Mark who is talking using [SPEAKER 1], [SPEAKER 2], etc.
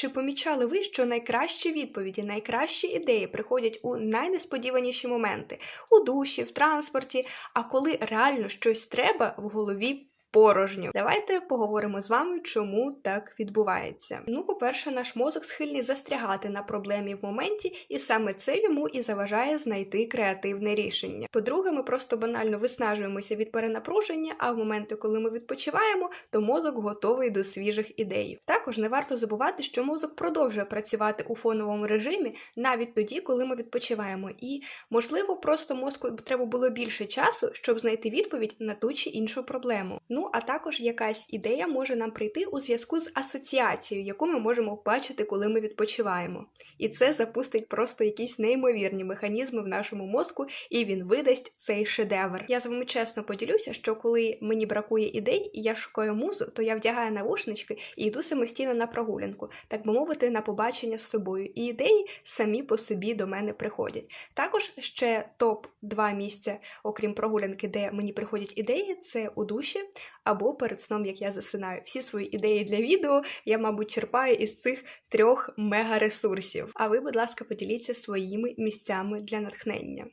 [SPEAKER 1] Чи помічали ви, що найкращі відповіді, найкращі ідеї приходять у найнесподіваніші моменти? У душі, в транспорті, а коли реально щось треба, в голові порожньо. Давайте поговоримо з вами, чому так відбувається. Ну, по-перше, наш мозок схильний застрягати на проблемі в моменті, і саме це йому і заважає знайти креативне рішення. По-друге, ми просто банально виснажуємося від перенапруження, а в моменти, коли ми відпочиваємо, то мозок готовий до свіжих ідей. Також не варто забувати, що мозок продовжує працювати у фоновому режимі навіть тоді, коли ми відпочиваємо, і можливо, просто мозку треба було більше часу, щоб знайти відповідь на ту чи іншу проблему. Ну а також якась ідея може нам прийти у зв'язку з асоціацією, яку ми можемо бачити, коли ми відпочиваємо. І це запустить просто якісь неймовірні механізми в нашому мозку, і він видасть цей шедевр. Я з вами чесно поділюся, що коли мені бракує ідей, і я шукаю музу, то я вдягаю навушнички і йду самостійно на прогулянку, так би мовити, на побачення з собою. І ідеї самі по собі до мене приходять. Також ще топ 2 місця, окрім прогулянки, де мені приходять ідеї, це у душі або перед сном, як я засинаю. Всі свої ідеї для відео я, мабуть, черпаю із цих трьох мега ресурсів. А ви, будь ласка, поділіться своїми місцями для натхнення.